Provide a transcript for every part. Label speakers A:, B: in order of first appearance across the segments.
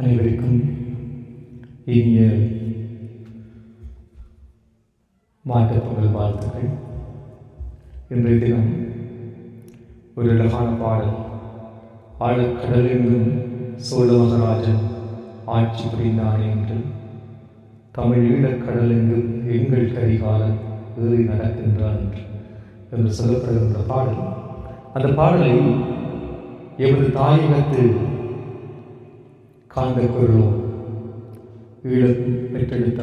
A: அனைவருக்கும் இனிய மாட்டுப் பொங்கல் வாழ்த்துக்கள். இன்றைய தினம் ஒரு அழகான பாடல். ஆழக்கடலெங்கும் சோழ மகாராஜன் ஆட்சி புரிந்தானே என்று. தமிழ் ஈழக்கடலெங்கும் எங்கள் கரிகாலன் ஏறி நடக்கின்றான் என்று. என்று சொல்லப்படுகின்ற பாடல். அந்த பாடலை எமது தாயகத்து காந்த குரலும் ஈழம் பெற்றெடுத்த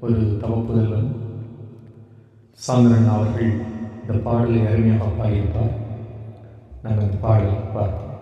A: ஒரு தவப்புதல்வன் சந்திரன் அவர்கள் இந்த பாடலை அருமையாக பாடியிருப்பார். நாங்கள் இந்த பாடலை பார்ப்போம்.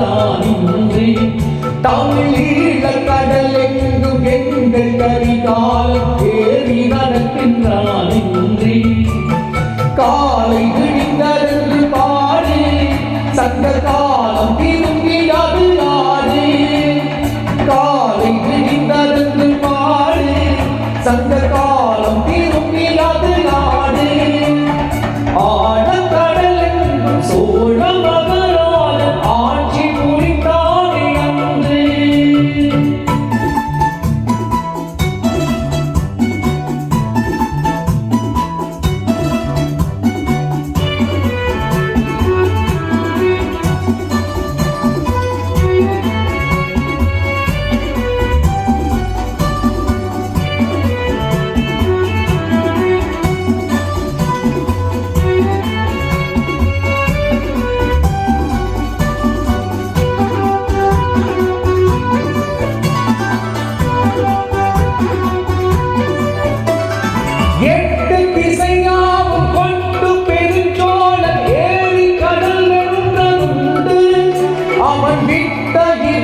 B: நடக்கின்றான் இன்றே தமிழீழக்கடலெங்கும் எங்கள் கரிகால் ஏறி நடக்கின்றானின்றி. காலை விழிந்தருந்து பாடி சங்க காலம் திரும்பி
A: Bandido.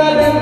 A: Thank you.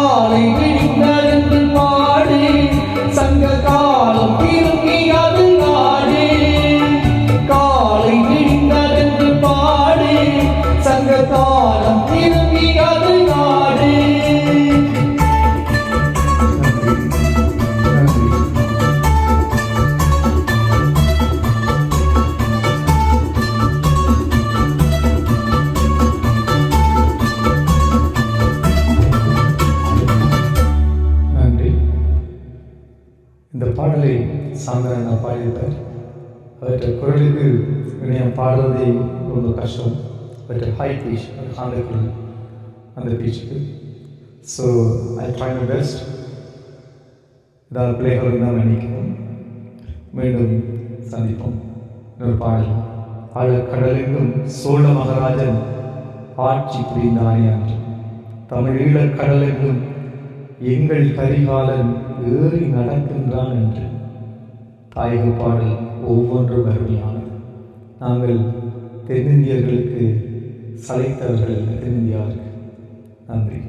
A: calling வினயம் பாடுறதே ரொம்ப கஷ்டம். பட் ஹை பீச் ஹாண்டக்குள் அந்த பீச்சுக்கு so I try my best ஏதாவது பிள்ளைகளுக்கு தான் நினைக்கணும் மீண்டும் சந்திப்போம். இன்னொரு பாடல். ஆழக்கடலெங்கும் சோழ மகாராஜன் ஆட்சி புரிந்தானே அன்று தமிழ் ஈழக்கடலெங்கும் எங்கள் கரிகாலன் ஏறி நடக்கின்றான் என்று. தாயக பாடல் ஒவ்வொன்றும் அருமையான நாங்கள் தென்னிந்தியர்களுக்கு சளைத்தவர்கள் தென்னிந்தியாவிற்கு. நன்றி.